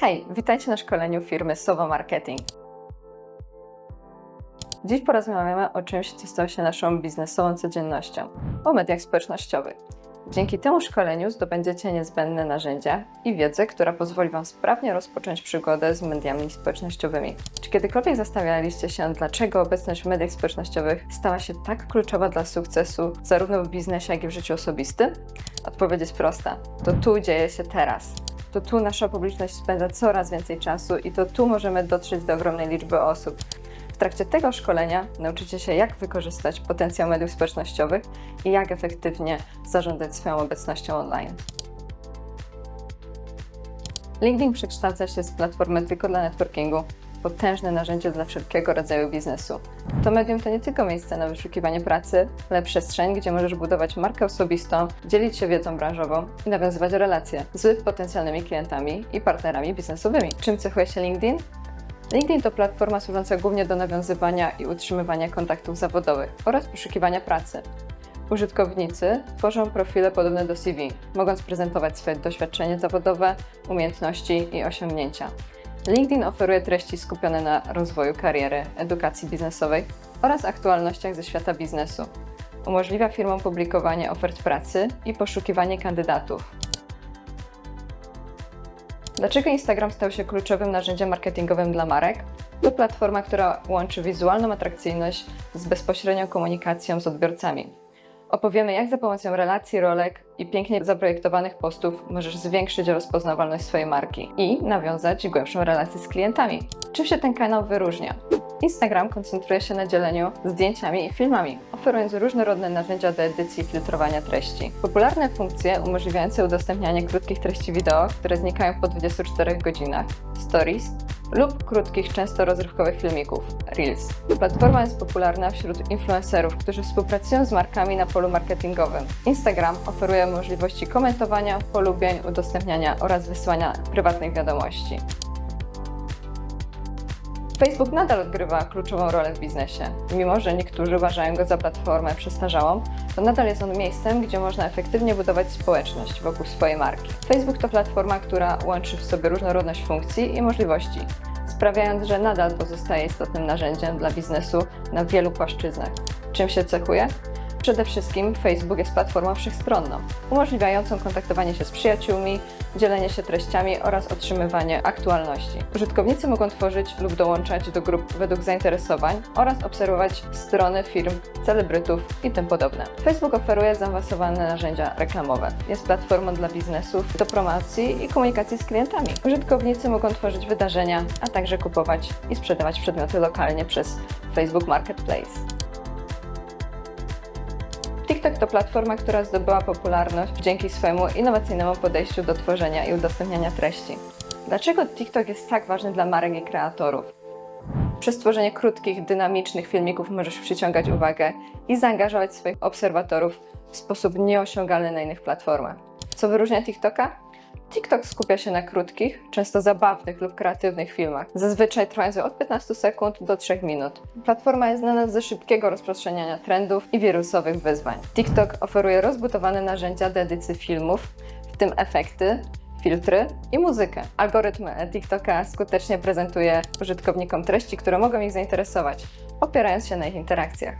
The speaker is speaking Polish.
Hej, witajcie na szkoleniu firmy Sowa Marketing. Dziś porozmawiamy o czymś, co stało się naszą biznesową codziennością o mediach społecznościowych. Dzięki temu szkoleniu zdobędziecie niezbędne narzędzia i wiedzę, która pozwoli Wam sprawnie rozpocząć przygodę z mediami społecznościowymi. Czy kiedykolwiek zastanawialiście się, dlaczego obecność w mediach społecznościowych stała się tak kluczowa dla sukcesu zarówno w biznesie, jak i w życiu osobistym? Odpowiedź jest prosta. To tu dzieje się teraz. To tu nasza publiczność spędza coraz więcej czasu i to tu możemy dotrzeć do ogromnej liczby osób. W trakcie tego szkolenia nauczycie się, jak wykorzystać potencjał mediów społecznościowych i jak efektywnie zarządzać swoją obecnością online. LinkedIn przekształca się z platformy tylko dla networkingu potężne narzędzie dla wszelkiego rodzaju biznesu. To medium to nie tylko miejsce na wyszukiwanie pracy, ale przestrzeń, gdzie możesz budować markę osobistą, dzielić się wiedzą branżową i nawiązywać relacje z potencjalnymi klientami i partnerami biznesowymi. Czym cechuje się LinkedIn? LinkedIn to platforma służąca głównie do nawiązywania i utrzymywania kontaktów zawodowych oraz poszukiwania pracy. Użytkownicy tworzą profile podobne do CV, mogąc prezentować swoje doświadczenie zawodowe, umiejętności i osiągnięcia. LinkedIn oferuje treści skupione na rozwoju kariery, edukacji biznesowej oraz aktualnościach ze świata biznesu. Umożliwia firmom publikowanie ofert pracy i poszukiwanie kandydatów. Dlaczego Instagram stał się kluczowym narzędziem marketingowym dla marek? To platforma, która łączy wizualną atrakcyjność z bezpośrednią komunikacją z odbiorcami. Opowiemy, jak za pomocą relacji, rolek i pięknie zaprojektowanych postów możesz zwiększyć rozpoznawalność swojej marki i nawiązać głębszą relację z klientami. Czym się ten kanał wyróżnia? Instagram koncentruje się na dzieleniu zdjęciami i filmami, oferując różnorodne narzędzia do edycji i filtrowania treści. Popularne funkcje umożliwiające udostępnianie krótkich treści wideo, które znikają po 24 godzinach, stories lub krótkich, często rozrywkowych filmików, Reels. Platforma jest popularna wśród influencerów, którzy współpracują z markami na polu marketingowym. Instagram oferuje możliwości komentowania, polubień, udostępniania oraz wysyłania prywatnych wiadomości. Facebook nadal odgrywa kluczową rolę w biznesie. Mimo, że niektórzy uważają go za platformę przestarzałą, to nadal jest on miejscem, gdzie można efektywnie budować społeczność wokół swojej marki. Facebook to platforma, która łączy w sobie różnorodność funkcji i możliwości, sprawiając, że nadal pozostaje istotnym narzędziem dla biznesu na wielu płaszczyznach. Czym się cechuje? Przede wszystkim Facebook jest platformą wszechstronną, umożliwiającą kontaktowanie się z przyjaciółmi, dzielenie się treściami oraz otrzymywanie aktualności. Użytkownicy mogą tworzyć lub dołączać do grup według zainteresowań oraz obserwować strony firm, celebrytów i tym podobne. Facebook oferuje zaawansowane narzędzia reklamowe. Jest platformą dla biznesów do promocji i komunikacji z klientami. Użytkownicy mogą tworzyć wydarzenia, a także kupować i sprzedawać przedmioty lokalnie przez Facebook Marketplace. TikTok to platforma, która zdobyła popularność dzięki swojemu innowacyjnemu podejściu do tworzenia i udostępniania treści. Dlaczego TikTok jest tak ważny dla marek i kreatorów? Przez tworzenie krótkich, dynamicznych filmików możesz przyciągać uwagę i zaangażować swoich obserwatorów w sposób nieosiągalny na innych platformach. Co wyróżnia TikToka? TikTok skupia się na krótkich, często zabawnych lub kreatywnych filmach, zazwyczaj trwających od 15 sekund do 3 minut. Platforma jest znana ze szybkiego rozprzestrzeniania trendów i wirusowych wyzwań. TikTok oferuje rozbudowane narzędzia do edycji filmów, w tym efekty, filtry i muzykę. Algorytm TikToka skutecznie prezentuje użytkownikom treści, które mogą ich zainteresować, opierając się na ich interakcjach.